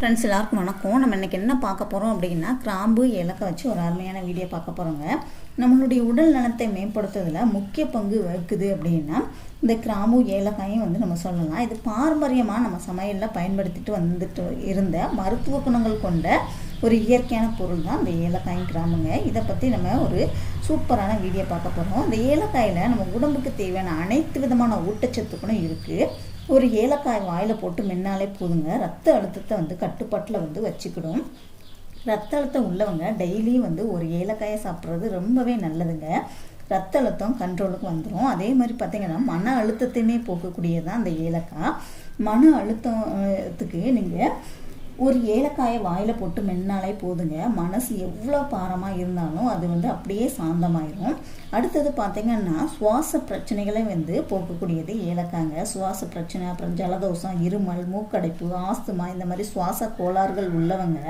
Friends எல்லாருக்கும் வணக்கம். நம்ம இன்றைக்கி என்ன பார்க்க போகிறோம் அப்படின்னா கிராம்பு ஏலக்காய் வச்சு ஒரு அருமையான வீடியோ பார்க்க போகிறோங்க நம்மளுடைய உடல் நலத்தை மேம்படுத்துறதுல முக்கிய பங்கு வகுக்குது அப்படின்னா இந்த கிராம்பு ஏலக்காயும் வந்து நம்ம சொல்லலாம். இது பாரம்பரியமாக நம்ம சமையலில் பயன்படுத்திட்டு வந்துட்டு இருந்த மருத்துவ குணங்கள் கொண்ட ஒரு இயற்கையான பொருள் தான் இந்த ஏலக்காயும் கிராமுங்க இதை பற்றி நம்ம ஒரு சூப்பரான வீடியோ பார்க்க போகிறோம் இந்த ஏலக்காயில் நம்ம உடம்புக்கு தேவையான அனைத்து விதமான ஊட்டச்சத்துக்களும் இருக்குது ஒரு ஏலக்காய் வாயில் போட்டு மென்னாலே போதுங்க. ரத்த அழுத்தத்தை வந்து கட்டுப்பாட்டில் வந்து வச்சுக்கிடும். ரத்த அழுத்தம் உள்ளவங்க டெய்லியும் வந்து ஒரு ஏலக்காயை சாப்பிட்றது ரொம்பவே நல்லதுங்க. ரத்த அழுத்தம் கண்ட்ரோலுக்கு வந்துடும் அதே மாதிரி பார்த்திங்கன்னா மன அழுத்தத்தையுமே போக்கக்கூடியதான் அந்த ஏலக்காய். மன அழுத்தத்துக்கு நீங்கள் ஒரு ஏலக்காயை வாயில் போட்டு மென்னாலே போதுங்க. மனசு எவ்வளோ பாரமாக இருந்தாலும் அது வந்து அப்படியே சாந்தமாயிரும். அடுத்தது பார்த்திங்கன்னா சுவாச பிரச்சனைகளை வந்து போக்கக்கூடியது ஏலக்காங்க. சுவாச பிரச்சனை அப்புறம் ஜலதோஷம் இருமல் மூக்கடைப்பு ஆஸ்துமா இந்த மாதிரி சுவாச கோளாறுகள் உள்ளவங்க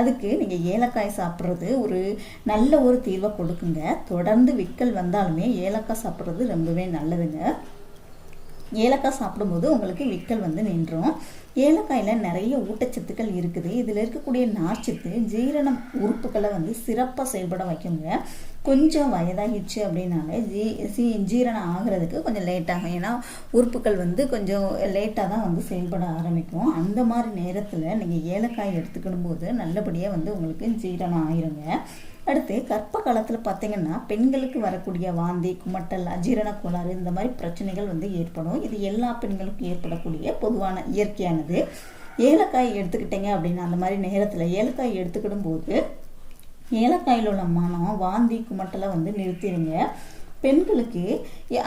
அதுக்கு நீங்கள் ஏலக்காய் சாப்பிட்றது ஒரு நல்ல ஒரு தீர்வை கொடுக்குங்க. தொடர்ந்து விக்கல் வந்தாலுமே ஏலக்காய் சாப்பிட்றது ரொம்பவே நல்லதுங்க. ஏலக்காய் சாப்பிடும்போது உங்களுக்கு விக்கல் வந்து நின்றும். ஏலக்காயில் நிறைய ஊட்டச்சத்துக்கள் இருக்குது. இதில் இருக்கக்கூடிய நார்ச்சத்து ஜீரணம் உறுப்புகளை வந்து சிறப்பாக செயல்பட வைக்குங்க. கொஞ்சம் வயதாகிடுச்சு அப்படின்னாலே ஜீ சீ ஜீரணம் ஆகிறதுக்கு கொஞ்சம் லேட்டாகும் ஏன்னா உறுப்புகள் வந்து கொஞ்சம் லேட்டாக தான் வந்து செயல்பட ஆரம்பிக்கும். அந்த மாதிரி நேரத்தில் நீங்கள் ஏலக்காய் எடுத்துக்கிடும் போது நல்லபடியாக வந்து உங்களுக்கு ஜீரணம் ஆயிருங்க. அடுத்து கற்ப காலத்தில் பார்த்தீங்கன்னா பெண்களுக்கு வரக்கூடிய வாந்தி குமட்டல் அஜீரண கோளாறு இந்த மாதிரி பிரச்சனைகள் வந்து ஏற்படும். இது எல்லா பெண்களுக்கும் ஏற்படக்கூடிய பொதுவான இயற்கையானது. ஏலக்காய் எடுத்துக்கிட்டீங்க அப்படின்னா அந்த மாதிரி நேரத்தில் ஏலக்காய் எடுத்துக்கிடும் போது ஏலக்காயில் உள்ள மனம் வாந்தி குமட்டலை வந்து நிறுத்திடுங்க. பெண்களுக்கு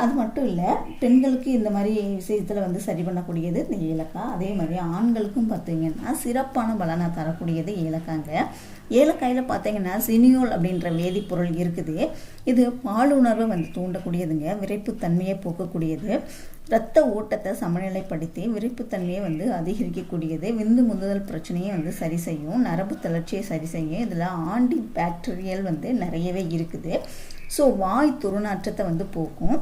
அது மட்டும் இல்லை பெண்களுக்கு இந்த மாதிரி விஷயத்தில் வந்து சரி பண்ணக்கூடியது இந்த ஏலக்காய். அதே மாதிரி ஆண்களுக்கும் பார்த்தீங்கன்னா சிறப்பான பலனை தரக்கூடியது ஏலக்காங்க. ஏலக்காயில் பார்த்தீங்கன்னா சினியோல் அப்படின்ற வேதிப்பொருள் இருக்குது. இது பாலுணர்வை வந்து தூண்டக்கூடியதுங்க விரைப்புத்தன்மையை போக்கக்கூடியது. இரத்த ஓட்டத்தை சமநிலைப்படுத்தி விரைப்புத்தன்மையை வந்து அதிகரிக்கக்கூடியது. விந்து முந்துதல் பிரச்சனையை வந்து சரி செய்யும் நரம்பு தளர்ச்சியை சரி செய்யும். இதில் ஆண்டி பாக்டீரியல் வந்து நிறையவே இருக்குது. ஸோ வாய் துருநாற்றத்தை வந்து போக்கும்.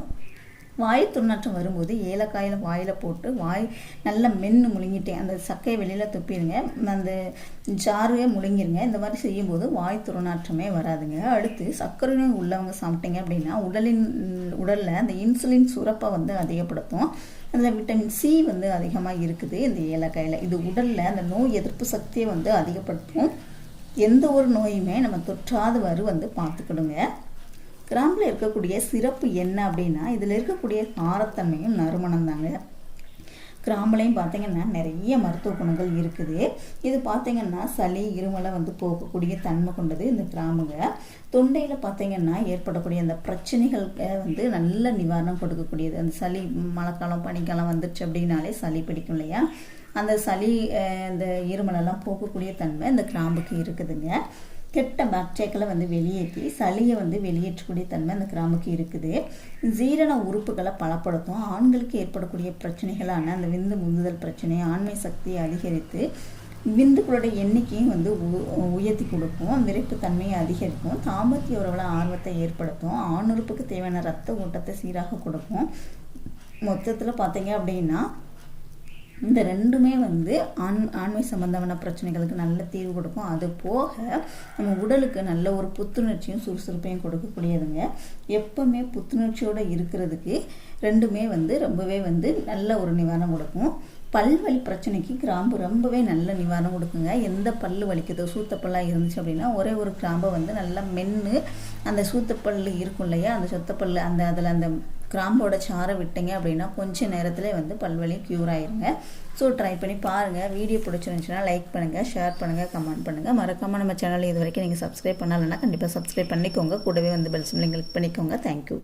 வாய் துர்நாற்றம் வரும்போது ஏலக்காயில் வாயில் போட்டு வாய் நல்லா மென்று முழுங்கிட்டேன் அந்த சக்கையை வெளியில் துப்பிடுங்க. அந்த ஜாருவே முழுங்கிருங்க. இந்த மாதிரி செய்யும்போது வாய் துர்நாற்றமே வராதுங்க. அடுத்து சர்க்கரை நோய் உள்ளவங்க சாப்பிட்டீங்க அப்படின்னா உடலின் உடலில் அந்த இன்சுலின் சுரப்பை வந்து அதிகப்படுத்தும். அதில் விட்டமின் சி வந்து அதிகமாக இருக்குது இந்த ஏலக்காயில். இது உடலில் அந்த நோய் எதிர்ப்பு சக்தியை வந்து அதிகப்படுத்தும். எந்த ஒரு நோயுமே நம்ம தொற்றாதவாறு வந்து பார்த்துக்கிடுங்க கிராம்பில் இருக்கக்கூடிய சிறப்பு என்ன அப்படின்னா இதில் இருக்கக்கூடிய காரத்தன்மையும் நறுமணம் தாங்க. கிராம்புலையும் பார்த்தீங்கன்னா நிறைய மருத்துவ குணங்கள் இருக்குது. இது பார்த்தீங்கன்னா சளி இருமலை வந்து போகக்கூடிய தன்மை கொண்டது இந்த கிராம்புங்க. தொண்டையில் பார்த்தீங்கன்னா ஏற்படக்கூடிய அந்த பிரச்சனைகள் வந்து நல்ல நிவாரணம் கொடுக்கக்கூடியது. அந்த சளி மழைக்காலம் பனிக்காலம் வந்துருச்சு அப்படின்னாலே சளி பிடிக்கும் இல்லையா? அந்த சளி இந்த இருமலெல்லாம் போகக்கூடிய தன்மை இந்த கிராம்புக்கு இருக்குதுங்க. கெட்ட பாக்டீரியாக்களை வந்து வெளியேற்றி சளியை வந்து வெளியேற்றக்கூடிய தன்மை அந்த கிராமுக்கு இருக்குது. ஜீரண உறுப்புகளை பலப்படுத்தும். ஆண்களுக்கு ஏற்படக்கூடிய பிரச்சனைகளான அந்த விந்து முந்துதல் பிரச்சனை ஆண்மை சக்தியை அதிகரித்து விந்துக்களுடைய எண்ணிக்கையும் வந்து உயர்த்தி கொடுக்கும். விரைப்பு தன்மையை அதிகரிக்கும். தாம்பத்திய உறவுல ஆர்வத்தை ஏற்படுத்தும். ஆணுறுப்புக்கு தேவையான ரத்த ஓட்டத்தை சீராக கொடுக்கும். மொத்தத்தில் பார்த்தீங்க அப்படின்னா இந்த ரெண்டுமே வந்து ஆண் ஆண்மை சம்பந்தமான பிரச்சனைகளுக்கு நல்ல தீர்வு கொடுக்கும். அது போக நம்ம உடலுக்கு நல்ல ஒரு புத்துணர்ச்சியும் சுறுசுறுப்பையும் கொடுக்கக்கூடியதுங்க. எப்பவுமே புத்துணர்ச்சியோடு இருக்கிறதுக்கு ரெண்டுமே வந்து ரொம்பவே வந்து நல்ல ஒரு நிவாரணம் கொடுக்கும். பல்வலி பிரச்சனைக்கு கிராம்பு ரொம்பவே நல்ல நிவாரணம் கொடுக்குங்க. எந்த பல் வலிக்குதோ சூத்தப்பல்லாக இருந்துச்சு அப்படின்னா ஒரே ஒரு கிராம்பை வந்து நல்லா மென்று அந்த சூத்தப்பல் இருக்கும் இல்லையா? அந்த சொத்தப்பல் அந்த அதில் அந்த கிராம்போட சாரை விட்டீங்க அப்படின்னா கொஞ்சம் நேரத்தில் வந்து பல்வலி க்யூர் ஆயிருங்க. ஸோ ட்ரை பண்ணி பாருங்கள் வீடியோ பிடிச்சிருந்துச்சுன்னா லைக் பண்ணுங்கள் ஷேர் பண்ணுங்கள் கமெண்ட் பண்ணுங்கள் மறக்காமல் நம்ம சேனல் இது வரைக்கும் நீங்கள் சப்ஸ்கிரைப் பண்ணலைன்னா கண்டிப்பாக சப்ஸ்கிரைப் பண்ணிக்கோங்க. கூடவே வந்து பெல் சிம்லிங் கிளிக் பண்ணிக்கோங்க. Thank you